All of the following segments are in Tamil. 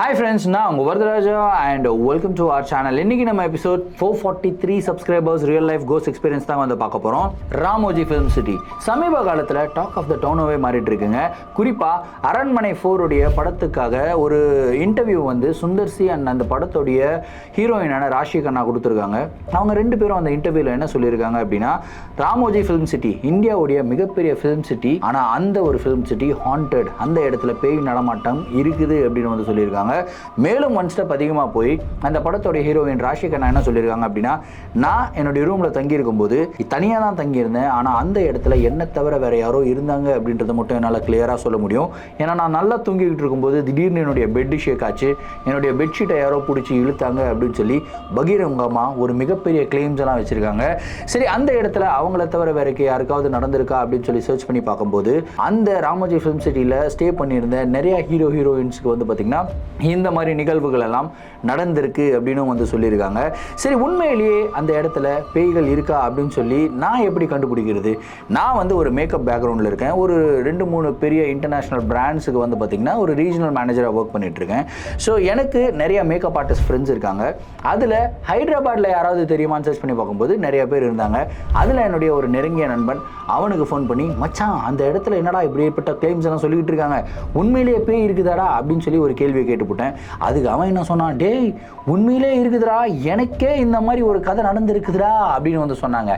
ஹாய் ஃப்ரெண்ட்ஸ் நான் உங்கள் Varadaraja and welcome to our channel இன்னைக்கு நம்ம episode four forty three subscribers real life கோஸ் எக்ஸ்பீரியன்ஸ் தான் வந்து பார்க்க போகிறோம் ராமோஜி ஃபிலிம் சிட்டி சமீப காலத்தில் டாக் ஆஃப் த டவுனாகவே மாறிட்டு இருக்குங்க. குறிப்பாக அரண்மனை ஃபோருடைய படத்துக்காக ஒரு இன்டர்வியூ வந்து சுந்தர் சி அண்ட் அந்த படத்துடைய ஹீரோயினான ராஷி கண்ணா கொடுத்துருக்காங்க. அவங்க ரெண்டு பேரும் அந்த இன்டர்வியூவில் என்ன சொல்லியிருக்காங்க அப்படின்னா ராமோஜி ஃபிலிம் சிட்டி இந்தியாவுடைய மிகப்பெரிய ஃபிலிம் சிட்டி ஆனால் அந்த ஒரு ஃபிலிம் சிட்டி ஹாண்டட் அந்த இடத்துல பேய் நடமாட்டம் இருக்குது அப்படின்னு வந்து சொல்லியிருக்காங்க. மேலும் ஒன் ஸ்டெப் அதிகமாக போய் அந்த படத்தோட ஹீரோயின் ராஷி கண்ணா என்ன சொல்லியிருக்காங்க அப்படின்னா நான் என்னுடைய ரூமில் தங்கியிருக்கும் போது தனியாக தான் தங்கியிருந்தேன். ஆனால் அந்த இடத்துல என்ன தவிர வேற யாரோ இருந்தாங்க அப்படின்றத மட்டும் என்னால் கிளியராக சொல்ல முடியும். ஏன்னா நான் நல்லா தூங்கிக்கிட்டு இருக்கும்போது திடீர்னு என்னுடைய பெட் ஷேக் ஆச்சு. என்னுடைய பெட்ஷீட்டை யாரோ பிடிச்சி இழுத்தாங்க அப்படின்னு சொல்லி பகிரங்கமாக ஒரு மிகப்பெரிய கிளைம்ஸ் எல்லாம் வச்சிருக்காங்க. சரி அந்த இடத்துல அவங்கள தவிர வேறக்கு யாருக்காவது நடந்திருக்கா அப்படின்னு சொல்லி சர்ச் பண்ணி பார்க்கும்போது அந்த ராமோஜி ஃபிலிம் சிட்டியில் ஸ்டே பண்ணியிருந்த நிறைய ஹீரோ ஹீரோயின்ஸுக்கு வந்து பார்த்திங்கன்னா இந்த மாதிரி நிகழ்வுகள் எல்லாம் நடந்திருக்கு அப்படின்னு வந்து சொல்லியிருக்காங்க. சரி உண்மையிலேயே அந்த இடத்துல பேய்கள் இருக்கா அப்படின்னு சொல்லி நான் எப்படி கண்டுபிடிக்கிறது? நான் வந்து ஒரு மேக்கப் பேக்ரவுண்டில் இருக்கேன். ஒரு ரெண்டு மூணு பெரிய இன்டர்நேஷ்னல் பிராண்ட்ஸுக்கு வந்து பார்த்திங்கன்னா ஒரு ரீஜனல் மேனேஜராக ஒர்க் பண்ணிகிட்ருக்கேன் இருக்கேன் ஸோ எனக்கு நிறைய மேக்கப் ஆர்டிஸ்ட் ஃப்ரெண்ட்ஸ் இருக்காங்க. அதில் ஹைதராபாத்தில் யாராவது தெரியுமான்னு சர்ச் பண்ணி பார்க்கும்போது நிறைய பேர் இருந்தாங்க. அதில் என்னுடைய ஒரு நெருங்கிய நண்பன் அவனுக்கு ஃபோன் பண்ணி மச்சான் அந்த இடத்துல என்னடா இப்படிப்பட்ட கிளைம்ஸ் எல்லாம் சொல்லிக்கிட்டு இருக்காங்க? உண்மையிலேயே பேய் இருக்குதாடா? அப்படின்னு சொல்லி ஒரு கேள்வியை கேட்டுவிட்டேன் அதுக்கு அவன் என்ன சொன்னான்? டேய் உண்மையிலே இருக்குதுடா. எனக்கே இந்த மாதிரி ஒரு கதை நடந்துருக்குதுடா. அப்படின்னு வந்து சொன்னாங்க.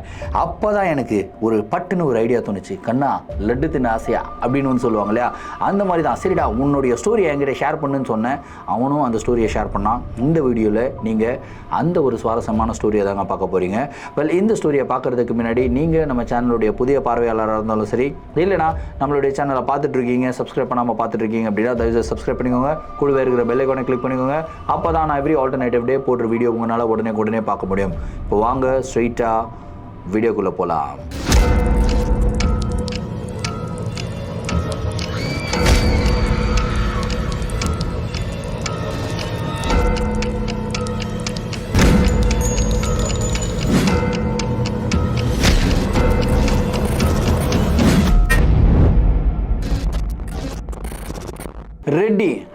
அப்போ தான் எனக்கு ஒரு பட்டுன்னு ஒரு ஐடியா தோணுச்சு. கண்ணா லட்டு தின்ன ஆசையா? அப்படின்னு வந்து சொல்லுவாங்க இல்லையா? அந்த மாதிரி தான். சரிடா உன்னுடைய ஸ்டோரியை என்கிட்ட ஷேர் பண்ணுன்னு சொன்னேன். அவனும் அந்த ஸ்டோரியை ஷேர் பண்ணான். இந்த வீடியோவில் நீங்கள் அந்த ஒரு சுவாரஸ்யமான ஸ்டோரியை தாங்க பார்க்க போகிறீங்க வெல் இந்த ஸ்டோரியை பார்க்குறதுக்கு முன்னாடி நீங்கள் நம்ம சேனலுடைய புதிய பார்வையாளராக இருந்தாலும் சரி இல்லைனா நம்மளுடைய சேனலை பார்த்துட்டு இருக்கீங்க சப்ஸ்கிரைப் பண்ணாமல் பார்த்துட்டு இருக்கீங்க அப்படின்னா தயவுசெய்து சப்ஸ்கிரைப் பண்ணிக்கோங்க. கூடவே இருக்கிற பெல் ஐக்கானை கிளிக் பண்ணிக்கோங்க. அப்போ தான் நான் எவ்ரி ஆல்டர்னேட்டிவ் டே போடுற வீடியோ உங்களால் உடனே உடனே பார்க்க முடியும். இப்போ வாங்க ஸ்ட்ரெயிட்டாக வீடியோக்குள்ளே போகலாம்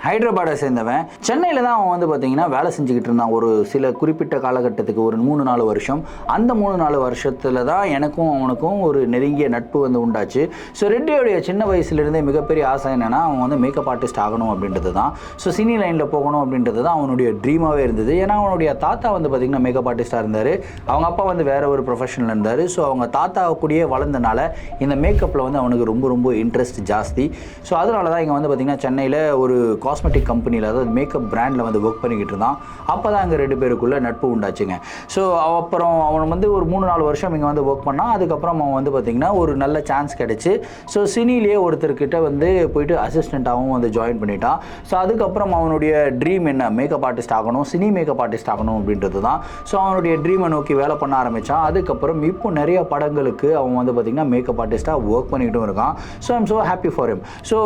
ஹைதராபாடை சேர்ந்தவன். சென்னையில் தான் அவன் வந்து பார்த்தீங்கன்னா வேலை செஞ்சுக்கிட்டு இருந்தான். ஒரு சில குறிப்பிட்ட காலகட்டத்துக்கு ஒரு மூணு நாலு வருஷம். அந்த மூணு நாலு வருஷத்தில் தான் எனக்கும் அவனுக்கும் ஒரு நெருங்கிய நட்பு வந்து உண்டாச்சு. ஸோ ரெட்டியோடைய சின்ன வயசுலேருந்தே மிகப்பெரிய ஆசை என்னென்னா அவன் வந்து மேக்கப் ஆர்டிஸ்ட் ஆகணும் அப்படின்றது தான். ஸோ சினி லைனில் போகணும் அப்படின்றது தான் அவனுடைய ட்ரீமாகவே இருந்தது. ஏன்னா அவனுடைய தாத்தா வந்து பார்த்திங்கன்னா மேக்கப் ஆர்டிஸ்ட்டாக இருந்தார். அவங்க அப்பா வந்து வேற ஒரு ப்ரொஃபஷனில் இருந்தார். ஸோ அவங்க தாத்தா கூடயே வளர்ந்தனால இந்த மேக்கப்பில் வந்து அவனுக்கு ரொம்ப ரொம்ப இன்ட்ரெஸ்ட் ஜாஸ்தி. ஸோ அதனால தான் இங்கே வந்து பார்த்திங்கன்னா சென்னையில் ஒரு காஸ்மெட்டிக் கம்பெனியில் அதாவது மேக்கப் பிராண்டில் வந்து ஒர்க் பண்ணிக்கிட்டு இருந்தான். அப்போ தான் அங்கே ரெண்டு பேருக்குள்ளே நட்பு உண்டாச்சுங்க. ஸோ அப்புறம் அவன் வந்து ஒரு மூணு நாலு வருஷம் இங்கே வந்து ஒர்க் பண்ணான். அதுக்கப்புறம் அவன் வந்து பார்த்திங்கன்னா ஒரு நல்ல சான்ஸ் கிடச்சி. ஸோ சினிலேயே ஒருத்தர்கிட்ட வந்து போயிட்டு அசிஸ்டண்ட்டாகவும் வந்து ஜாயின் பண்ணிட்டான். ஸோ அதுக்கப்புறம் அவனுடைய ட்ரீம் என்ன? மேக்கப் ஆர்டிஸ்ட் ஆகணும் சினி மேக்கப் ஆர்டிஸ்ட் ஆகணும் அப்படின்றது தான். ஸோ அவனுடைய ட்ரீமை நோக்கி வேலை பண்ண ஆரம்பித்தான் அதுக்கப்புறம் இப்போ நிறைய படங்களுக்கு அவன் வந்து பார்த்திங்கன்னா மேக்கப் ஆர்டிஸ்ட்டாக ஒர்க் பண்ணிக்கிட்டும் இருக்கான். So I'm so happy for him so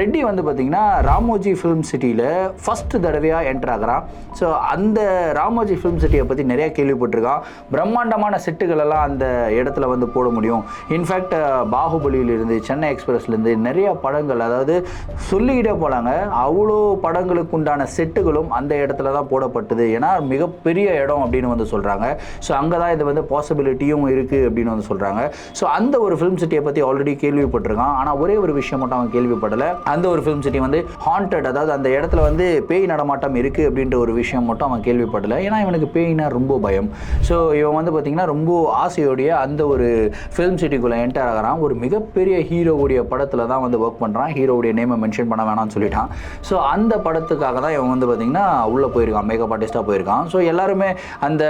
Reddy வந்து பார்த்திங்கன்னா ராமோஜி ஃபிலிம் ஃபிலிம் சிட்டியில் ஃபஸ்ட்டு தடவையாக என்டர் ஆகிறான். ஸோ அந்த ராமோஜி ஃபிலிம் சிட்டியை பற்றி நிறையா கேள்விப்பட்டிருக்கான். பிரம்மாண்டமான செட்டுகள் எல்லாம் அந்த இடத்துல வந்து போட முடியும். இன்ஃபேக்ட் பாகுபலியிலிருந்து சென்னை எக்ஸ்பிரஸ்லேருந்து நிறைய படங்கள் அதாவது சொல்லிக்கிட்டே போகலாங்க அவ்வளோ படங்களுக்கு உண்டான செட்டுகளும் அந்த இடத்துல தான் போடப்பட்டது. ஏன்னா மிகப்பெரிய இடம் அப்படின்னு வந்து சொல்கிறாங்க ஸோ அங்கே தான் இது வந்து பாசிபிலிட்டியும் இருக்குது அப்படின்னு வந்து சொல்கிறாங்க ஸோ அந்த ஒரு ஃபிலிம் சிட்டியை பற்றி ஆல்ரெடி கேள்விப்பட்டிருக்கான். ஆனால் ஒரே ஒரு விஷயம் மட்டும் அவன் கேள்விப்படலை. அந்த ஒரு ஃபிலிம் சிட்டி வந்து ஹாண்டட் அதாவது அதாவது அந்த இடத்துல வந்து பேய் நடமாட்டம் இருக்குது அப்படின்ற ஒரு விஷயம் மட்டும் அவன் கேள்விப்படலை. ஏன்னா இவனுக்கு பேய்னா ரொம்ப பயம். ஸோ இவன் வந்து பார்த்திங்கன்னா ரொம்ப ஆசையோடைய அந்த ஒரு ஃபிலிம் சிட்டிக்குள்ளே என்டர் ஆகிறான். ஒரு மிகப்பெரிய ஹீரோவுடைய படத்தில் தான் வந்து ஒர்க் பண்ணுறான் ஹீரோவுடைய நேமை மென்ஷன் பண்ண வேணாம்னு சொல்லிட்டான். ஸோ அந்த படத்துக்காக தான் இவன் வந்து பார்த்திங்கன்னா உள்ளே போயிருக்கான். மேக்கப் ஆர்டிஸ்ட்டாக போயிருக்கான். ஸோ எல்லாருமே அந்த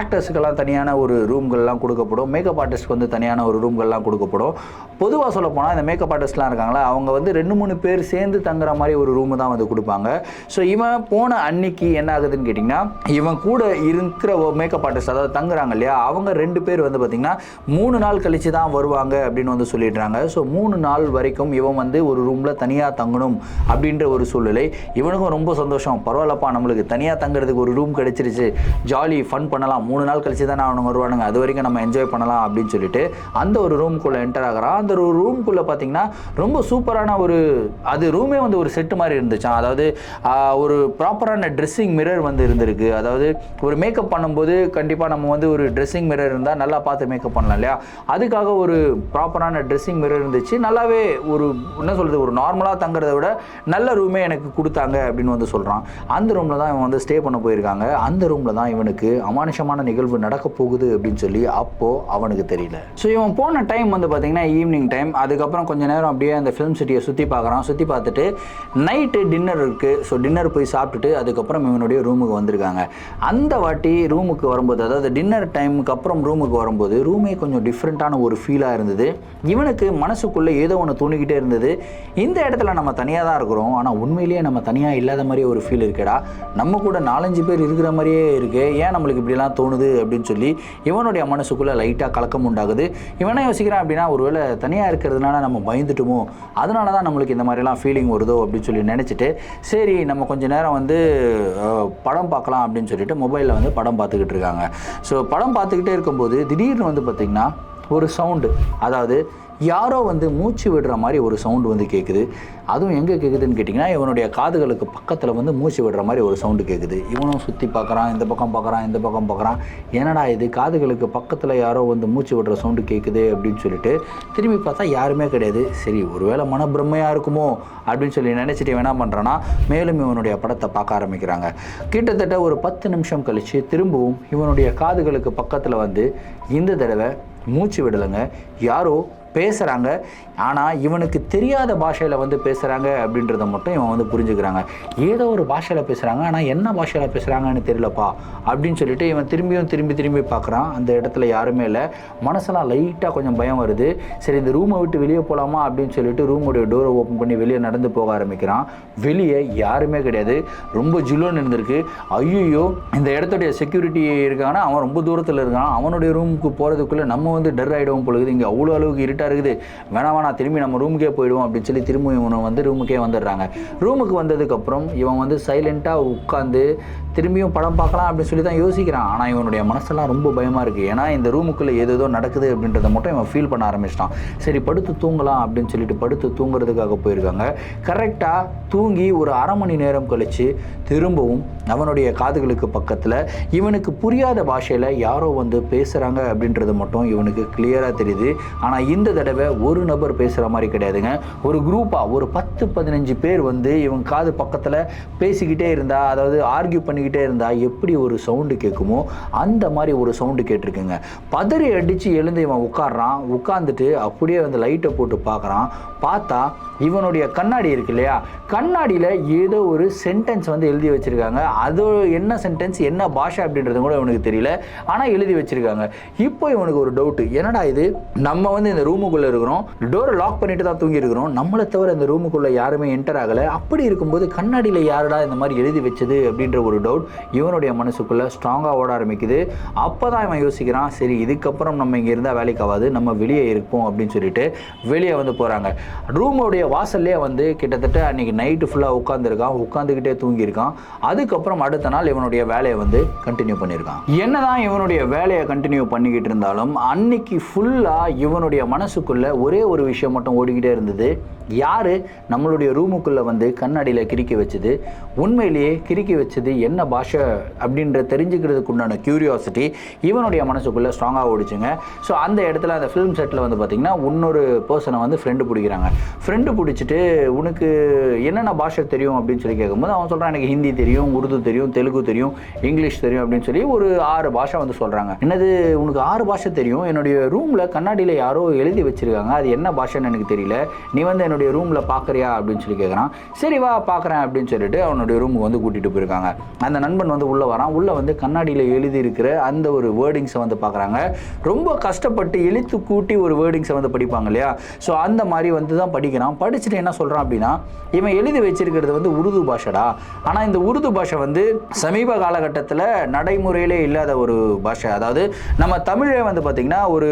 ஆக்டர்ஸுக்கெல்லாம் தனியான ஒரு ரூம்கள்லாம் கொடுக்கப்படும். மேக்கப் ஆர்டிஸ்ட்க்கு வந்து தனியான ஒரு ரூம்கள்லாம் கொடுக்கப்படும். பொதுவாக சொல்ல போனால் இந்த மேக்கப் ஆர்டிஸ்ட்லாம் இருக்காங்களா அவங்க வந்து ரெண்டு மூணு பேர் சேர்ந்து தங்குற மாதிரி ஒரு ரூமு தான் வந்து கொடுப்பாங்க. ஸோ இவன் போன அன்னைக்கு என்ன ஆகுதுன்னு கேட்டிங்கன்னா இவன் கூட இருக்கிற மேக்கப் ஆர்டிஸ்ட் அதாவது தங்குறாங்க இல்லையா அவங்க ரெண்டு பேர் வந்து பார்த்திங்கன்னா மூணு நாள் கழித்து தான் வருவாங்க அப்படின்னு வந்து சொல்லிடுறாங்க. ஸோ மூணு நாள் வரைக்கும் இவன் வந்து ஒரு ரூமில் தனியாக தங்கணும் அப்படின்ற ஒரு சூழ்நிலை. இவனுக்கும் ரொம்ப சந்தோஷம். பரவாயில்லப்பா நம்மளுக்கு தனியாக தங்குறதுக்கு ஒரு ரூம் கிடைச்சிருச்சு. ஜாலி ஃபன் பண்ணலாம். மூணு நாள் கழிச்சு தானே அவனுங்க வருவானுங்க. அது வரைக்கும் நம்ம என்ஜாய் பண்ணலாம் அப்படின்னு சொல்லிட்டு அந்த ஒரு ரூம்குள்ளே என்டர் ஆகிறான். அந்த ஒரு ரூம்குள்ளே பார்த்தீங்கன்னா ரொம்ப சூப்பரான ஒரு அது ரூமே வந்து ஒரு செட்டு மாதிரி இருந்துச்சான் அதாவது ஒரு ப்ராப்பரான ட்ரெஸ்ஸிங் மிரர் வந்து இருந்திருக்கு. அதாவது ஒரு மேக்கப் பண்ணும்போது கண்டிப்பாக நம்ம வந்து ஒரு ட்ரெஸ்ஸிங் மிரர் இருந்தால் நல்லா பார்த்து மேக்கப் பண்ணலாம் இல்லையா? அதுக்காக ஒரு ப்ராப்பரான ட்ரெஸ்ஸிங் மிரர் இருந்துச்சு. நல்லாவே ஒரு என்ன சொல்கிறது ஒரு நார்மலாக தங்குறத விட நல்ல ரூமே எனக்கு கொடுத்தாங்க அப்படின்னு வந்து சொல்கிறான் அந்த ரூமில் தான் இவன் வந்து ஸ்டே பண்ண போயிருக்காங்க. அந்த ரூமில் தான் இவனுக்கு அமானுஷமான நிகழ்வு நடக்க போகுது அப்படின்னு சொல்லி அப்போது அவனுக்கு தெரியல. ஸோ இவன் போன டைம் வந்து பார்த்தீங்கன்னா ஈவினிங் டைம் அதுக்கப்புறம் கொஞ்ச நேரம் அப்படியே அந்த ஃபிலிம் சிட்டியை சுற்றி பார்க்குறான். சுற்றி பார்த்துட்டு நைட்டு டின்னர் இருக்குது ஸோ டின்னர் போய் சாப்பிட்டுட்டு அதுக்கப்புறம் இவனுடைய ரூமுக்கு வந்திருக்காங்க. அந்த வாட்டி ரூமுக்கு வரும்போது அதாவது டின்னர் டைமுக்கு அப்புறம் ரூமுக்கு வரும்போது ரூமே கொஞ்சம் டிஃப்ரெண்ட்டான ஒரு ஃபீலாக இருந்தது. இவனுக்கு மனசுக்குள்ளே ஏதோ ஒன்று தோணிக்கிட்டே இருந்தது. இந்த இடத்துல நம்ம தனியாக தான் இருக்கிறோம். ஆனால் உண்மையிலேயே நம்ம தனியாக இல்லாத மாதிரியே ஒரு ஃபீல் இருக்கடா. நம்ம கூட நாலஞ்சு பேர் இருக்கிற மாதிரியே இருக்கு. ஏன் நம்மளுக்கு இப்படிலாம் தோணுது அப்படின்னு சொல்லி இவனுடைய மனசுக்குள்ளே லைட்டாக கலக்கம் உண்டாகுது. இவன் யோசிக்கிறான் அப்படின்னா ஒருவேளை தனியாக இருக்கிறதுனால நம்ம பயந்துட்டுமோ? அதனால தான் நம்மளுக்கு இந்த மாதிரிலாம் ஃபீலிங் வருதோ அப்படின்னு சொல்லி நினச்சிட்டு சரி நம்ம கொஞ்ச நேரம் வந்து படம் பார்க்கலாம் அப்படின்னு சொல்லிட்டு மொபைலில் வந்து படம் பார்த்துக்கிட்டு இருக்காங்க. ஸோ படம் பார்த்துக்கிட்டே இருக்கும்போது திடீர்னு வந்து பார்த்திங்கன்னா ஒரு சவுண்டு அதாவது யாரோ வந்து மூச்சு விடுற மாதிரி ஒரு சவுண்டு வந்து கேட்குது அதுவும் எங்கே கேட்குதுன்னு கேட்டிங்கன்னா இவனுடைய காதுகளுக்கு பக்கத்தில் வந்து மூச்சு விடுற மாதிரி ஒரு சவுண்டு கேட்குது இவனும் சுற்றி பார்க்குறான் இந்த பக்கம் பார்க்குறான் இந்த பக்கம் பார்க்குறான் என்னடா இது? காதுகளுக்கு பக்கத்தில் யாரோ வந்து மூச்சு விடுற சவுண்டு கேட்குது அப்படின்னு சொல்லிட்டு திரும்பி பார்த்தா யாருமே கிடையாது. சரி ஒருவேளை மனப்பிரமையாக இருக்குமோ அப்படின்னு சொல்லி நினச்சிட்டு என்ன பண்ணுறான்னா மேலும் இவனுடைய படத்தை பார்க்க ஆரம்பிக்கிறாங்க. கிட்டத்தட்ட ஒரு பத்து நிமிஷம் கழித்து திரும்பவும் இவனுடைய காதுகளுக்கு பக்கத்தில் வந்து இந்த தடவை மூச்சு விடலைங்க. யாரோ பேசுகிறாங்க ஆனால் இவனுக்கு தெரியாத பாஷையில் வந்து பேசுகிறாங்க அப்படின்றத மட்டும் இவன் வந்து புரிஞ்சுக்கிறாங்க. ஏதோ ஒரு பாஷையில் பேசுகிறாங்க ஆனால் என்ன பாஷையில் பேசுகிறாங்கன்னு தெரியலப்பா அப்படின்னு சொல்லிட்டு இவன் திரும்பியும் திரும்பி திரும்பி பார்க்குறான் அந்த இடத்துல யாருமே இல்லை. மனசெல்லாம் லைட்டாக கொஞ்சம் பயம் வருது. சரி இந்த ரூமை விட்டு வெளியே போகலாமா அப்படின்னு சொல்லிட்டு ரூமுடைய டோரை ஓப்பன் பண்ணி வெளியே நடந்து போக ஆரம்பிக்கிறான். வெளியே யாருமே கிடையாது. ரொம்ப ஜில்லுன்னு இருந்திருக்கு. ஐயோ இந்த இடத்துடைய செக்யூரிட்டி இருக்காங்கன்னா அவன் ரொம்ப தூரத்தில் இருக்கான். அவனுடைய ரூமுக்கு போகிறதுக்குள்ளே நம்ம வந்து டர் ஆகிடுவோம் பொழுது இங்கே அவ்வளோ அளவுக்கு இருட்டாக இருக்குது. வேணாம் வேணாம் திரும்பி நம்ம ரூமுக்கே போயிடுவோம் அப்படின்னு சொல்லி திரும்பி இவனை வந்து ரூமுக்கே வந்துடுறாங்க. ரூமுக்கு வந்ததுக்கப்புறம் இவன் வந்து சைலண்ட்டாக உட்காந்து திரும்பியும் படம் பார்க்கலாம் அப்படின்னு சொல்லி தான் யோசிக்கிறான். ஆனால் இவனுடைய மனசெல்லாம் ரொம்ப பயமாக இருக்குது ஏன்னா இந்த ரூமுக்குள்ளே ஏதேதோ நடக்குது அப்படின்றத மட்டும் இவன் ஃபீல் பண்ண ஆரம்பிச்சிட்டான். சரி படுத்து தூங்கலாம் அப்படின்னு சொல்லிட்டு படுத்து தூங்குறதுக்காக போயிருக்காங்க. கரெக்டாக தூங்கி ஒரு அரை மணி நேரம் கழித்து திரும்பவும் அவனுடைய காதுகளுக்கு பக்கத்தில் இவனுக்கு புரியாத பாஷையில் யாரோ வந்து பேசுகிறாங்க அப்படின்றது மட்டும் இவனுக்கு கிளியராக தெரியுது. ஆனால் இந்த தடவை ஒரு நபர் பேசுகிற மாதிரி கிடையாதுங்க. ஒரு குரூப்பாக ஒரு பத்து பதினஞ்சு பேர் வந்து இவன் காது பக்கத்தில் பேசிக்கிட்டே இருந்தால் அதாவது ஆர்கியூ பண்ணிக்கிட்டு இருந்தால் எப்படி ஒரு சவுண்டு கேட்குமோ அந்த மாதிரி ஒரு சவுண்டு கேட்டிருக்குங்க. பதறி அடித்து எழுந்து இவன் உட்கார்றான். உட்காந்துட்டு அப்படியே வந்து லைட்டை போட்டு பார்க்குறான். பார்த்தா இவனுடைய கண்ணாடி இருக்கு இல்லையா? கண்ணாடியில் ஏதோ ஒரு சென்டென்ஸ் வந்து எழுதி வச்சுருக்காங்க. அது என்ன சென்டென்ஸ் என்ன பாஷை அப்படின்றது கூட இவனுக்கு தெரியல. ஆனால் எழுதி வச்சுருக்காங்க. இப்போ இவனுக்கு ஒரு டவுட்டு என்னடா இது? நம்ம வந்து இந்த ரூமுக்குள்ளே இருக்கிறோம். டோரை லாக் பண்ணிட்டு தான் தூங்கி இருக்கிறோம். நம்மளை தவிர இந்த ரூமுக்குள்ளே யாருமே என்டர் ஆகலை. அப்படி இருக்கும்போது கண்ணாடியில் யாருடா இந்த மாதிரி எழுதி வச்சது அப்படின்ற ஒரு டவுட் இவனுடைய மனசுக்குள்ளே ஸ்ட்ராங்காக ஓட ஆரம்பிக்குது. அப்போ தான் இவன் யோசிக்கிறான் சரி இதுக்கப்புறம் நம்ம இங்கே இருந்தால் வேலைக்கு ஆகாது. நம்ம வெளியே இருப்போம் அப்படின்னு சொல்லிட்டு வெளியே வந்து போகிறாங்க ரூமுடைய வாசல்லே வந்து கிட்டத்தட்ட அன்றைக்கி நைட்டு ஃபுல்லாக உட்காந்துருக்கான் உட்காந்துக்கிட்டே தூங்கியிருக்கான். அதுக்கப்புறம் அடுத்த நாள் இவனுடைய வேலையை வந்து கண்டினியூ பண்ணியிருக்கான். என்னதான் இவனுடைய வேலையை கண்டினியூ பண்ணிக்கிட்டு இருந்தாலும் அன்னைக்கு ஃபுல்லாக இவனுடைய மனசுக்குள்ளே ஒரே ஒரு விஷயம் மட்டும் ஓடிக்கிட்டே இருந்தது. யார் நம்மளுடைய ரூமுக்குள்ளே வந்து கண்ணாடியில் கிறுக்கி வச்சது? உண்மையிலேயே கிறுக்கி வச்சது என்ன பாஷை அப்படின்ற தெரிஞ்சுக்கிறதுக்கு உண்டான க்யூரியாசிட்டி இவனுடைய மனசுக்குள்ளே ஸ்ட்ராங்காக ஓடிச்சுங்க. ஸோ அந்த இடத்துல அந்த ஃபிலிம் செட்டில் வந்து பார்த்திங்கன்னா இன்னொரு பர்சனை வந்து ஃப்ரெண்டு பிடிக்கிறாங்க. ஃப்ரெண்டு பிடிச்சிட்டு உனக்கு என்னென்ன பாஷை தெரியும் அப்படின்னு சொல்லி கேட்கும்போது அவன் சொல்கிறான் எனக்கு ஹிந்தி தெரியும் உருது தெரியும் தெலுங்கு தெரியும் இங்கிலீஷ் தெரியும் அப்படின்னு சொல்லி ஒரு ஆறு பாஷை வந்து சொல்கிறாங்க என்னது உனக்கு ஆறு பாஷை தெரியும்? என்னுடைய ரூமில் கண்ணாடியில் யாரோ எழுதி வச்சுருக்காங்க. அது என்ன பாஷைன்னு எனக்கு தெரியல. நீ வந்து என்னோட என்னுடைய ரூமில் பார்க்குறியா அப்படின்னு சொல்லி கேட்குறான் சரி வா பார்க்குறேன் அப்படின்னு சொல்லிட்டு அவனுடைய ரூமுக்கு வந்து கூட்டிகிட்டு போயிருக்காங்க. அந்த நண்பன் வந்து உள்ளே வரான். உள்ளே வந்து கண்ணாடியில் எழுதி இருக்கிற அந்த ஒரு வேர்டிங்ஸை வந்து பார்க்குறாங்க ரொம்ப கஷ்டப்பட்டு எழுத்து கூட்டி ஒரு வேர்டிங்ஸை வந்து படிப்பாங்க இல்லையா? ஸோ அந்த மாதிரி வந்து தான் படிக்கிறான். படிச்சுட்டு என்ன சொல்கிறான் அப்படின்னா இவன் எழுதி வச்சிருக்கிறது வந்து உருது பாஷைடா? ஆனால் இந்த உருது பாஷை வந்து சமீப காலகட்டத்தில் நடைமுறையிலே இல்லாத ஒரு பாஷை. அதாவது நம்ம தமிழே வந்து பார்த்திங்கன்னா ஒரு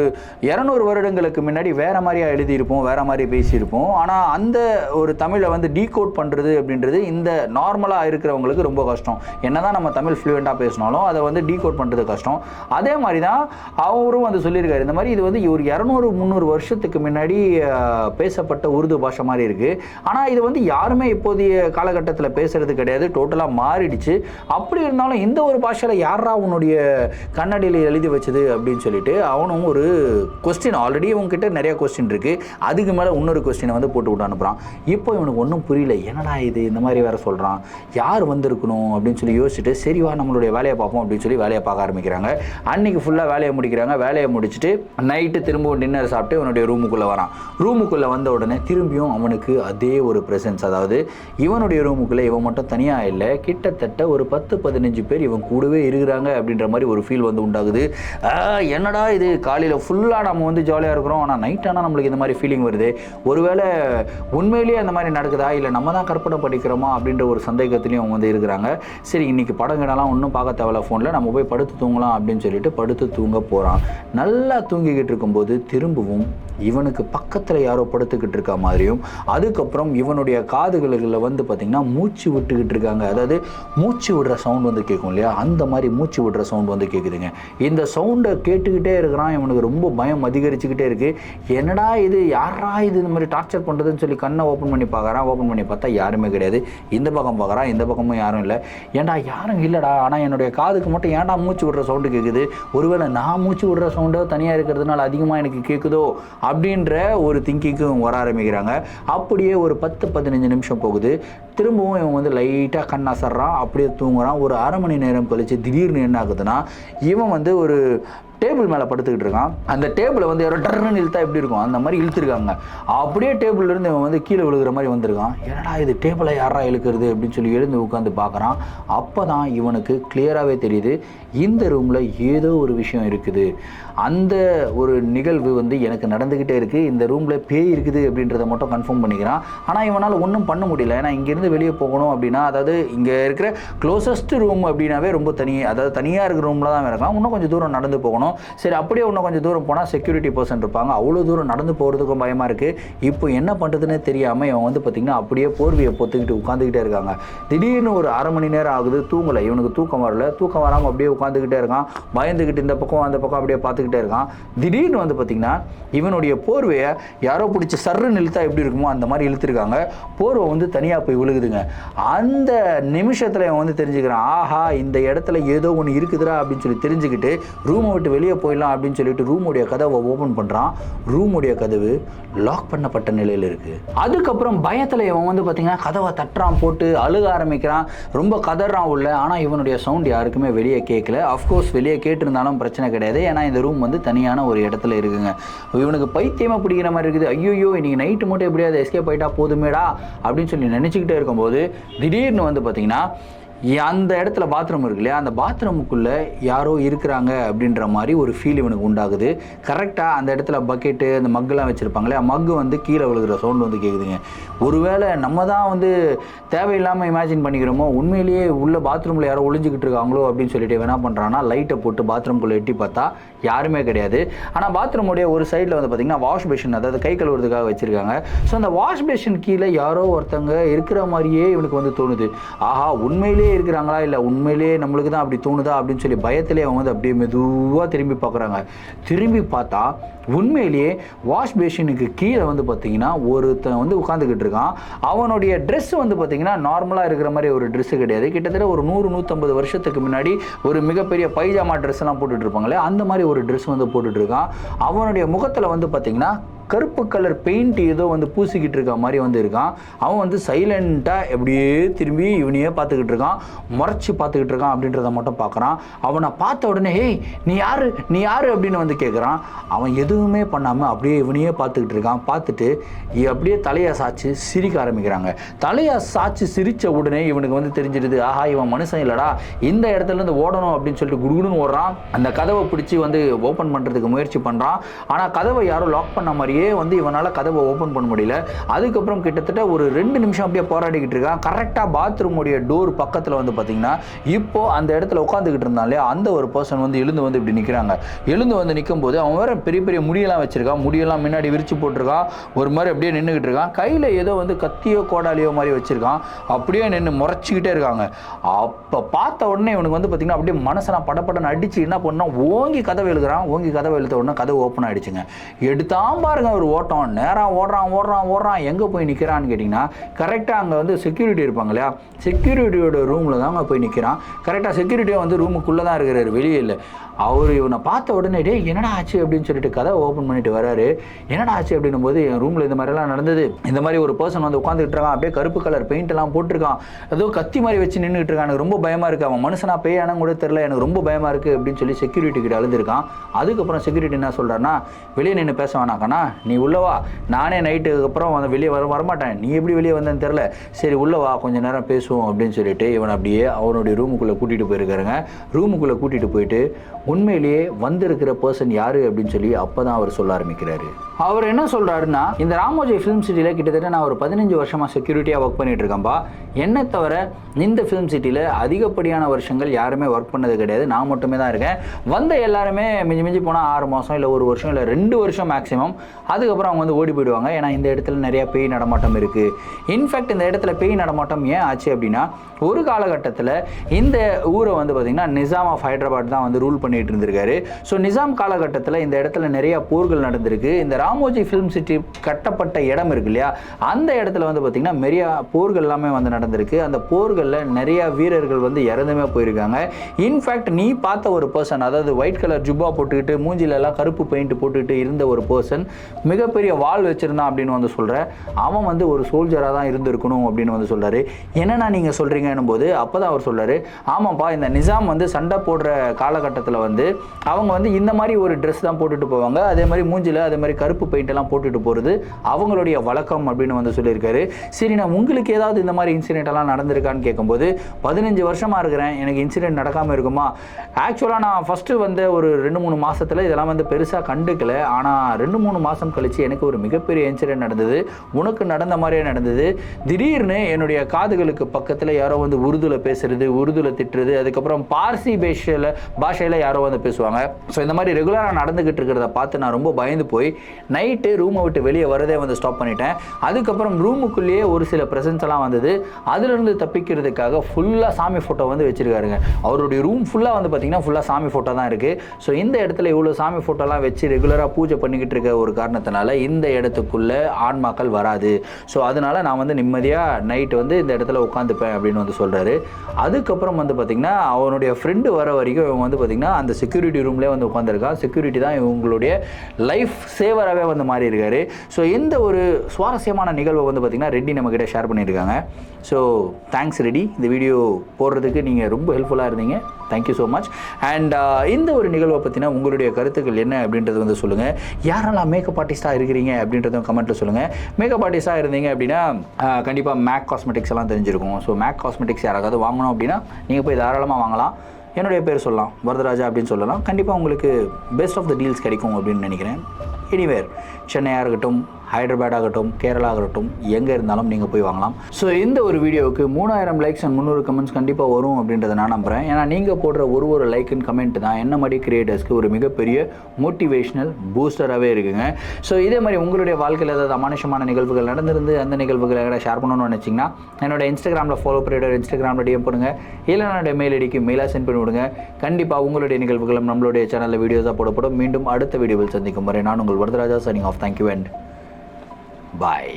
இரநூறு வருடங்களுக்கு முன்னாடி வேறு மாதிரியா எழுதியிருப்போம் வேறு மாதிரி பேசியிருப்போம். ஆனால் அந்த ஒரு தமிழை வந்து டீகோட் பண்ணுறது அப்படின்றது இந்த நார்மலாக இருக்கிறவங்களுக்கு ரொம்ப கஷ்டம். என்னதான் நம்ம தமிழ் ஃப்ளூயண்ட்டாக பேசினாலும் அதை வந்து டீகோட் பண்ணுறது கஷ்டம். அதே மாதிரி தான் அவரும் வந்து சொல்லியிருக்காரு. இந்த மாதிரி இது வந்து ஒரு இரநூறு முந்நூறு வருஷத்துக்கு முன்னாடி பேசப்பட்ட உருது பாஷை மாதிரி இருக்குது ஆனால் இது வந்து யாருமே இப்போதைய காலகட்டத்தில் பேசுறது கிடையாது. டோட்டலாக மாறிடுச்சு. அப்படி இருந்தாலும் இந்த ஒரு பாஷையில் யாரா உன்னுடைய கண்ணாடியில் எழுதி வச்சது அப்படின்னு சொல்லிட்டு அவனும் ஒரு கொஸ்டின் ஆல்ரெடி உங்ககிட்ட நிறைய கொஸ்டின் இருக்குது அதுக்கு மேலே இன்னொரு கொஸ்டினை வந்து போட்டு விட்டு அனுப்புகிறான் இப்போ இவனுக்கு ஒன்றும் புரியல. என்னடா இது? இந்த மாதிரி வேற சொல்கிறான் யார் வந்திருக்கணும்? அப்படின்னு சொல்லி யோசிச்சுட்டு சரி வா நம்மளுடைய வேலையை பார்ப்போம் அப்படின்னு சொல்லி வேலையை பார்க்க ஆரம்பிக்கிறாங்க. அன்னைக்கு ஃபுல்லாக வேலையை முடிக்கிறாங்க. வேலையை முடிச்சுட்டு நைட்டு திரும்பவும் டின்னர் சாப்பிட்டு இவனுடைய ரூமுக்குள்ளே வரான். ரூமுக்குள்ளே வந்த உடனே திரும்பியும் அவனுக்கு அதே ஒரு ப்ரெசன்ஸ் அதாவது இவனுடைய ரூமுக்குள்ளே இவன் மட்டும் தனியாக இல்லை கிட்டத்தட்ட ஒரு பத்து பதினஞ்சு பேர் இவன் கூடவே இருக்கிறாங்க அப்படின்ற மாதிரி ஒரு ஃபீல் வந்து உண்டாகுது. என்னடா இது? காலையில் ஃபுல்லாக நம்ம வந்து ஜாலியாக இருக்கிறோம். ஆனால் நைட் ஆனால் நம்மளுக்கு இந்த மாதிரி ஃபீலிங் வருது. ஒருவேளை உண்மையிலேயே அந்த மாதிரி நடக்குதா? இல்லை நம்ம தான் கற்பனை படிக்கிறோமா அப்படின்ற ஒரு சந்தேகத்துலேயும் அவங்க வந்து இருக்கிறாங்க. சரி இன்னைக்கு படங்கடெல்லாம் ஒன்றும் பார்க்க தேவையில்ல ஃபோனில் நம்ம போய் படுத்து தூங்கலாம் அப்படின்னு சொல்லிட்டு படுத்து தூங்க போகிறான் நல்லா தூங்கிக்கிட்டு இருக்கும்போது திரும்பவும் இவனுக்கு பக்கத்தில் யாரோ படுத்துக்கிட்டு இருக்க மாதிரியும் அதுக்கப்புறம் இவனுடைய காதுகளில் வந்து பார்த்திங்கன்னா மூச்சு விட்டுக்கிட்டு இருக்காங்க. அதாவது மூச்சு விடுற சவுண்ட் வந்து கேட்கும் இல்லையா? அந்த மாதிரி மூச்சு விடுற சவுண்ட் வந்து கேட்குதுங்க இந்த சவுண்டை கேட்டுக்கிட்டே இருக்கிறான். இவனுக்கு ரொம்ப பயம் அதிகரிச்சுக்கிட்டே இருக்குது என்னடா இது? யாரா இது? இந்த மாதிரி டார்ச்சர் பண்ணுறதுன்னு சொல்லி கண்ணை ஓப்பன் பண்ணி பார்க்குறான். ஓப்பன் பண்ணி பார்த்தா யாருமே கிடையாது. இந்த பக்கம் பார்க்குறான் இந்த பக்கமும் யாரும் இல்லை. ஏன்டா யாரும் இல்லைடா. ஆனால் என்னுடைய காதுக்கு மட்டும் ஏன்டா மூச்சு விடுற சவுண்டு கேட்குது ஒருவேளை நான் மூச்சு விடுற சவுண்டோ தனியாக இருக்கிறதுனால அதிகமாக எனக்கு கேட்குதோ அப்படின்ற ஒரு திங்கிங்கும் வர ஆரம்பிக்கிறாங்க. அப்படியே ஒரு பத்து பதினஞ்சு நிமிஷம் போகுது. திரும்பவும் இவன் வந்து லைட்டாக கண் அசர்றான். அப்படியே தூங்குறான். ஒரு அரை மணி நேரம் கழித்து திடீர்னு என்ன ஆகுதுன்னா இவன் வந்து ஒரு டேபிள் மேலே படுத்துக்கிட்டு இருக்கான். அந்த டேபிளை வந்து யாரோ டர்னு இழுத்தா எப்படி இருக்கும்? அந்த மாதிரி இழுத்துருக்காங்க. அப்படியே டேபிள்ல இருந்து இவன் வந்து கீழே விழுகிற மாதிரி வந்திருக்கான். என்னடா இது டேபிளை யாரா இழுக்கிறது அப்படின்னு சொல்லி எழுந்து உட்காந்து பார்க்குறான். அப்போ தான் இவனுக்கு கிளியராகவே தெரியுது இந்த ரூமில் ஏதோ ஒரு விஷயம் இருக்குது. அந்த ஒரு நிகழ்வு வந்து எனக்கு நடந்துக்கிட்டே இருக்குது இந்த ரூமில் பேய் இருக்குது அப்படின்றத மட்டும் கன்ஃபார்ம் பண்ணிக்கிறான். ஆனால் இவனால் ஒன்றும் பண்ண முடியல. ஏன்னா இங்கேருந்து வெளியே போகணும் அப்படின்னா அதாவது இங்கே இருக்கிற க்ளோசஸ்ட் ரூம் அப்படின்னாவே ரொம்ப தனி அதாவது தனியாக இருக்கிற ரூமில் தான் இருக்கான் இன்னும் கொஞ்சம் தூரம் நடந்து போகணும். சரி அப்படியே இன்னும் கொஞ்சம் தூரம் போனால் செக்யூரிட்டி பர்சன் இருப்பாங்க. அவ்வளோ தூரம் நடந்து போகிறதுக்கும் பயமாக இருக்குது இப்போ என்ன பண்ணுறதுன்னே தெரியாமல் இவன் வந்து பார்த்திங்கன்னா அப்படியே போர்வையை பொத்துக்கிட்டு உட்காந்துக்கிட்டே இருக்காங்க. திடீர்னு ஒரு அரை மணி நேரம் ஆகுது தூங்கலை. இவனுக்கு தூக்கம் வரல. தூக்கம் வராமல் அப்படியே உட்காந்துக்கிட்டே இருக்கான். பயந்துக்கிட்டு இந்த பக்கம் அந்த பக்கம் அப்படியே பார்த்துக்கிட்டே இருக்கான். திடீர்னு வந்து பார்த்திங்கன்னா இவனுடைய போர்வையை யாரோ பிடிச்சி சர்ருன்னு இழுத்தா எப்படி இருக்குமோ அந்த மாதிரி இழுத்துருக்காங்க. போர்வை வந்து தனியாக போய் விழுகுதுங்க. அந்த நிமிஷத்தில் இவன் வந்து தெரிஞ்சுக்கிறான் ஆஹா இந்த இடத்துல ஏதோ ஒன்று இருக்குதுடா அப்படின்னு சொல்லி தெரிஞ்சுக்கிட்டு ரூமை விட்டு வெளியே போயிடலாம் அப்படின்னு சொல்லிட்டு ரூமுடைய கதவை ஓப்பன் பண்ணுறான் ரூமுடைய கதவு லாக் பண்ணப்பட்ட நிலையில் இருக்குது அதுக்கப்புறம் பயத்தில் இவன் வந்து பார்த்தீங்கன்னா கதவை தட்டுறான் போட்டு அழுக ஆரம்பிக்கிறான். ரொம்ப கதறான் உள்ள. ஆனால் இவனுடைய சவுண்ட் யாருக்குமே வெளியே கேட்கல. அஃப்கோர்ஸ் வெளியே கேட்டிருந்தாலும் பிரச்சனை கிடையாது. ஏன்னா இந்த ரூம் வந்து தனியான ஒரு இடத்துல இருக்குங்க. இவனுக்கு பைத்தியமாக பிடிக்கிற மாதிரி இருக்குது. ஐயோ இன்னைக்கு நைட்டு மட்டும் எப்படியாவது எஸ்கேப் ஆகிட்டா போதுமேடா அப்படின்னு சொல்லி நினச்சிக்கிட்டே இருக்கும்போது திடீர்னு வந்து பார்த்தீங்கன்னா அந்த இடத்துல பாத்ரூம் இருக்கு இல்லையா? அந்த பாத்ரூமுக்குள்ளே யாரோ இருக்கிறாங்க அப்படின்ற மாதிரி ஒரு ஃபீல் இவனுக்கு உண்டாகுது. கரெக்டாக அந்த இடத்துல பக்கெட்டு அந்த மக்கெல்லாம் வச்சுருப்பாங்களே மக்கு வந்து கீழே விழுகிற சவுண்ட் வந்து கேட்குதுங்க ஒருவேளை நம்ம தான் வந்து தேவையில்லாமல் இமேஜின் பண்ணிக்கிறோமோ உண்மையிலேயே உள்ள பாத்ரூமில் யாரோ ஒளிஞ்சிக்கிட்டு இருக்காங்களோ அப்படின்னு சொல்லிட்டு என்ன பண்ணுறான்னா லைட்டை போட்டு பாத்ரூம்குள்ளே எட்டி பார்த்தா யாருமே கிடையாது. ஆனால் பாத்ரூமுடைய ஒரு சைடில் வந்து பார்த்திங்கன்னா வாஷ் பேஷன் அதாவது கை கழுவுறதுக்காக வச்சுருக்காங்க. ஸோ அந்த வாஷ் பேஷன் கீழே யாரோ ஒருத்தங்க இருக்கிற மாதிரியே இவனுக்கு வந்து தோணுது. ஆஹா உண்மையிலேயே இருக்கிறாங்களா? இல்லை உண்மையிலேயே நம்மளுக்கு தான் அப்படி தோணுதா? அப்படின்னு சொல்லி பயத்திலே அவங்க வந்து அப்படியே மெதுவாக திரும்பி பார்க்குறாங்க. திரும்பி பார்த்தா உண்மையிலேயே வாஷ் பேஷனுக்கு கீழே வந்து பார்த்தீங்கன்னா ஒருத்தன் வந்து உட்காந்துக்கிட்டு இருக்கான். அவனுடைய ட்ரெஸ் வந்து பார்த்தீங்கன்னா நார்மலாக இருக்கிற மாதிரி ஒரு Dress கிடையாது. கிட்டத்தட்ட ஒரு நூறு நூற்றம்பது வருஷத்துக்கு முன்னாடி ஒரு மிகப்பெரிய பைஜாமா ட்ரெஸ்லாம் போட்டுட்டு இருப்பாங்களே அந்த மாதிரி ஒரு ட்ரெஸ் வந்து போட்டுட்ருக்கான் அவனுடைய முகத்தில் வந்து பார்த்தீங்கன்னா கருப்பு கலர் பெயிண்ட் ஏதோ வந்து பூசிக்கிட்டு இருக்க மாதிரி வந்து இருக்கான். அவன் வந்து சைலண்ட்டாக எப்படியே திரும்பி இவனையே பார்த்துக்கிட்டு இருக்கான். முறைச்சி பார்த்துக்கிட்டு இருக்கான் அப்படின்றத மட்டும் பார்க்குறான். அவனை பார்த்த உடனே ஏய் நீ யார்? நீ யார்? அப்படின்னு வந்து கேட்குறான் அவன் எதுவுமே பண்ணாமல் அப்படியே இவனையே பார்த்துக்கிட்டு இருக்கான். பார்த்துட்டு அப்படியே தலையை சாய்ச்சி சிரிக்க ஆரம்பிக்கிறாங்க. தலையை சாய்ச்சி சிரித்த உடனே இவனுக்கு வந்து தெரிஞ்சிடுது ஆஹா இவன் மனுஷன் இல்லடா. இந்த இடத்துல இருந்து ஓடணும் அப்படின்னு சொல்லிட்டு குடுகுடுன்னு ஓடுறான். அந்த கதவை பிடிச்சி வந்து ஓப்பன் பண்ணுறதுக்கு முயற்சி பண்ணுறான் ஆனால் கதவை யாரும் லாக் பண்ண மாதிரி உள்ளேயே வந்து இவனால் கதவை ஓப்பன் பண்ண முடியல. அதுக்கப்புறம் கிட்டத்தட்ட ஒரு ரெண்டு நிமிஷம் அப்படியே போராடிக்கிட்டு இருக்கான். கரெக்டாக பாத்ரூமுடைய டோர் பக்கத்தில் வந்து பார்த்தீங்கன்னா இப்போ அந்த இடத்துல உட்காந்துக்கிட்டு இருந்தாலே அந்த ஒரு பர்சன் வந்து எழுந்து வந்து இப்படி நிற்கிறாங்க எழுந்து வந்து நிற்கும் போது அவன் வேற பெரிய பெரிய முடியெல்லாம் வச்சிருக்கான். முடியெல்லாம் முன்னாடி விரிச்சு போட்டிருக்கான். ஒரு மாதிரி அப்படியே நின்றுக்கிட்டு இருக்கான். கையில் ஏதோ வந்து கத்தியோ கோடாலியோ மாதிரி வச்சிருக்கான். அப்படியே நின்று முறைச்சிக்கிட்டே இருக்காங்க. அப்போ பார்த்த உடனே இவனுக்கு வந்து பார்த்தீங்கன்னா அப்படியே மனசெல்லாம் படப்படன்னு அடிச்சு என்ன பண்ணால் ஓங்கி கதவை எழுதுறான் ஓங்கி கதவை எழுத்த உடனே கதவு ஓப்பன் ஆகிடுச்சுங்க எடுத்தாம் பாருங்க. ஒரு ஓட்டம். நேராக ஓடுறான் ஓடுறான் ஓடுறான். எங்கே போய் நிற்கிறான்னு கேட்டிங்கன்னா கரெக்டாக அங்கே வந்து செக்யூரிட்டி இருப்பாங்க இல்லையா? செக்யூரிட்டியோட ரூமில் தான் அங்கே போய் நிற்கிறான் கரெக்டாக செக்யூரிட்டியாக வந்து ரூமுக்குள்ளே தான் இருக்கிறாரு வெளியே இல்லை. அவர் இவனை பார்த்த உடனே டே என்னடா ஆச்சு? அப்படின்னு சொல்லிட்டு கதை ஓப்பன் பண்ணிட்டு வராரு. என்னடா ஆச்சு? அப்படின்னும் போது என் ரூமில் இந்த மாதிரிலாம் நடந்தது. இந்த மாதிரி ஒரு பர்சன் வந்து உட்காந்துட்டு இருக்கான். அப்படியே கருப்பு கலர் பெயிண்ட் எல்லாம் போட்டிருக்கான். ஏதோ கத்தி மாதிரி வச்சு நின்றுட்டு இருக்கான். எனக்கு ரொம்ப பயமா இருக்கு. அவன் மனுஷனா பேயானு கூட தெரியல. எனக்கு ரொம்ப பயமா இருக்கு அப்படின்னு சொல்லி செக்யூரிட்டி கிட்ட அழுதுருக்கான். அதுக்கப்புறம் செக்யூரிட்டி என்ன சொல்கிறான்னா வெளியே நின்று பேச வேணாக்கண்ணா நீ உள்ளவா நானே நைட்டுக்கு அப்புறம் வந்து வெளியே வர வரமாட்டேன் நீ எப்படி வெளியே வந்தேன்னு தெரில சரி உள்ளவா கொஞ்ச நேரம் பேசுவோம் அப்படின்னு சொல்லிட்டு இவன் அப்படியே அவனுடைய ரூமுக்குள்ளே கூட்டிகிட்டு போயிருக்காருங்க. ரூமுக்குள்ளே கூட்டிகிட்டு போயிட்டு உண்மையிலேயே வந்திருக்கிற பர்சன் யாரு அப்படின்னு சொல்லி அப்பதான் அவர் சொல்ல ஆரம்பிக்கிறாரு. அவர் என்ன சொல்கிறாருன்னா இந்த ராமோஜி ஃபிலிம் சிட்டியில் கிட்டத்தட்ட நான் ஒரு பதினஞ்சு வருஷமாக செக்யூரிட்டியாக ஒர்க் பண்ணிட்டு இருக்கேன்பா என்னை தவிர இந்த ஃபிலிம் சிட்டியில் அதிகப்படியான வருஷங்கள் யாருமே ஒர்க் பண்ணது கிடையாது. நான் மட்டுமே தான் இருக்கேன். வந்த எல்லாருமே மிஞ்சி மிஞ்சி போனால் ஆறு மாதம் இல்லை ஒரு வருஷம் இல்லை ரெண்டு வருஷம் மேக்ஸிமம் அதுக்கப்புறம் அவங்க வந்து ஓடி போயிடுவாங்க. ஏன்னா இந்த இடத்துல நிறையா பேய் நடமாட்டம் இருக்குது இன்ஃபேக்ட் இந்த இடத்துல பேய் நடமாட்டம் ஏன் ஆச்சு அப்படின்னா ஒரு காலகட்டத்தில் இந்த ஊரை வந்து பார்த்திங்கன்னா நிசாம் ஆஃப் ஹைதராபாத் தான் வந்து ரூல் பண்ணிட்டு இருந்திருக்காரு. ஸோ நிசாம் காலகட்டத்தில் இந்த இடத்துல நிறைய போர்கள் நடந்திருக்கு. இந்த ராமோஜி ஃபிலிம் சிட்டி கட்டப்பட்ட இடம் இருக்கு இல்லையா? அந்த இடத்துல வந்து பார்த்திங்கன்னா நிறைய போர்கள் எல்லாமே வந்து நடந்திருக்கு. அந்த போர்களில் நிறைய வீரர்கள் வந்து இறந்துமே போயிருக்காங்க. இன்ஃபேக்ட் நீ பார்த்த ஒரு பர்சன் அதாவது ஒயிட் கலர் ஜுப்பா போட்டுக்கிட்டு மூஞ்சில எல்லாம் கருப்பு பெயிண்ட் போட்டுக்கிட்டு இருந்த ஒரு பர்சன் மிகப்பெரிய வால் வச்சிருந்தான் அப்படின்னு வந்து சொல்ற. அவன் வந்து ஒரு சோல்ஜராக தான் இருந்திருக்கணும் அப்படின்னு வந்து சொல்றாரு. என்னன்னா நீங்க சொல்றீங்கன்னும் போது அப்போதான் அவர் சொல்றாரு ஆமாப்பா இந்த நிசாம் வந்து சண்டை போடுற காலகட்டத்தில் வந்து அவங்க வந்து இந்த மாதிரி ஒரு ட்ரெஸ் தான் போட்டுட்டு போவாங்க. அதே மாதிரி மூஞ்சில அதே மாதிரி கருப்பு பெயிண்ட் எல்லாம் போட்டுட்டு போகிறது அவங்களுடைய வழக்கம் அப்படின்னு வந்து சொல்லியிருக்காரு. சரி நான் உங்களுக்கு ஏதாவது இந்த மாதிரி இன்சிடென்ட் எல்லாம் நடந்திருக்கான்னு கேட்கும்போது பதினஞ்சு வருஷமாக இருக்கிறேன் எனக்கு இன்சிடென்ட் நடக்காமல் இருக்குமா? ஆக்சுவலாக நான் ஃபஸ்ட்டு வந்து ஒரு ரெண்டு மூணு மாதத்தில் இதெல்லாம் வந்து பெருசாக கண்டுக்கல. ஆனால் ரெண்டு மூணு மாதம் கழித்து எனக்கு ஒரு மிகப்பெரிய இன்சிடென்ட் நடந்தது. உனக்கு நடந்த மாதிரியே நடந்தது. திடீர்னு என்னுடைய காதுகளுக்கு பக்கத்தில் யாரோ வந்து உருதுல பேசுறது உருதுல திட்டுறது அதுக்கப்புறம் பார்சி பேஷையில் பாஷையில் யாரோ வந்து பேசுவாங்க. ஸோ இந்த மாதிரி ரெகுலராக நடந்துகிட்டு இருக்கிறத பார்த்து நான் ரொம்ப பயந்து போய் நைட்டு ரூமை விட்டு வெளியே வரதே வந்து ஸ்டாப் பண்ணிட்டேன். அதுக்கப்புறம் ரூமுக்குள்ளேயே ஒரு சில ப்ரெசன்ஸ் எல்லாம் வந்தது. அதுலேருந்து தப்பிக்கிறதுக்காக ஃபுல்லாக சாமி ஃபோட்டோ வந்து வச்சிருக்காருங்க. அவருடைய ரூம் ஃபுல்லாக வந்து பார்த்தீங்கன்னா ஃபுல்லாக சாமி ஃபோட்டோ தான் இருக்குது ஸோ இந்த இடத்துல இவ்வளோ சாமி ஃபோட்டோலாம் வச்சு ரெகுலராக பூஜை பண்ணிக்கிட்டு இருக்க ஒரு காரணத்தினால இந்த இடத்துக்குள்ளே ஆன்மாக்கள் வராது. ஸோ அதனால நான் வந்து நிம்மதியாக நைட்டு வந்து இந்த இடத்துல உட்காந்துப்பேன் அப்படின்னு வந்து சொல்கிறாரு அதுக்கப்புறம் வந்து பார்த்திங்கன்னா அவனுடைய ஃப்ரெண்டு வர வரைக்கும் இவன் வந்து பார்த்திங்கன்னா அந்த செக்யூரிட்டி ரூம்லேயே வந்து உட்காந்துருக்கான் செக்யூரிட்டி தான் இவங்களுடைய லைஃப் சேவராக சேவராகவே வந்து மாறி இருக்காரு. ஸோ இந்த ஒரு சுவாரஸ்யமான நிகழ்வை வந்து பார்த்திங்கன்னா ரெட்டி நம்மக்கிட்ட ஷேர் பண்ணியிருக்காங்க. ஸோ தேங்க்ஸ் ரெடி இந்த வீடியோ போடுறதுக்கு நீங்கள் ரொம்ப ஹெல்ப்ஃபுல்லாக இருந்தீங்க. தேங்க்யூ ஸோ மச் அண்ட் இந்த ஒரு நிகழ்வை பற்றினா உங்களுடைய கருத்துக்கள் என்ன அப்படின்றது வந்து சொல்லுங்கள் யாரெல்லாம் மேக்கப் ஆர்டிஸ்ட்டாக இருக்கிறீங்க அப்படின்றதும் கமெண்ட்டில் சொல்லுங்கள் மேக்கப் ஆர்டிஸ்ட்டாக இருந்தீங்க அப்படின்னா கண்டிப்பாக மேக் காஸ்மெட்டிக்ஸ் எல்லாம் தெரிஞ்சிருக்கும். ஸோ மேக் காஸ்மெட்டிக்ஸ் யாராவது வாங்கணும் அப்படின்னா நீங்கள் போய் தாராளமாக வாங்கலாம். என்னுடைய பேர் சொல்லலாம் வரதராஜா அப்படின்னு சொல்லலாம். கண்டிப்பாக உங்களுக்கு பெஸ்ட் ஆஃப் த டீல்ஸ் கிடைக்கும் அப்படின்னு நினைக்கிறேன். எனிவேர் சென்னையாக இருக்கட்டும் ஹைதராபாத் ஆகட்டும் கேரளா ஆகட்டும் எங்கே இருந்தாலும் நீங்கள் போய் வாங்கலாம். ஸோ இந்த ஒரு வீடியோவுக்கு மூணாயிரம் லைக்ஸ் அண்ட் முந்நூறு கமெண்ட்ஸ் கண்டிப்பாக வரும் அப்படின்றத நான் நம்புகிறேன் ஏன்னா நீங்கள் போடுற ஒரு ஒரு லைக் அண்ட் கமெண்ட் தான் என்ன மாதிரி கிரியேட்டர்ஸ்க்கு ஒரு மிகப்பெரிய மோட்டிவேஷனல் பூஸ்டராகவே இருக்குங்க. ஸோ இதே மாதிரி உங்களுடைய வாழ்க்கையில் ஏதாவது அமானுஷமான நிகழ்வுகள் நடந்திருந்து அந்த நிகழ்வுகளை எதாவது ஷேர் பண்ணணும்னு நினச்சிங்கன்னா என்னோட இன்ஸ்டாகிராமில் ஃபாலோ பண்ணிவிட இன்ஸ்டாகிராமில் டிஎம் பண்ணுங்கள் இல்லை என்னோட மெயில் ஐடிக்கு மெயிலாக சென்ட் பண்ணி விடுங்க. கண்டிப்பாக உங்களுடைய நிகழ்வுகளும் நம்மளுடைய சேனலில் வீடியோஸாக போடப்படும். மீண்டும் அடுத்த வீடியோவில் சந்திக்கும் வரை நான் உங்கள் Varadaraja signing off thank you and bye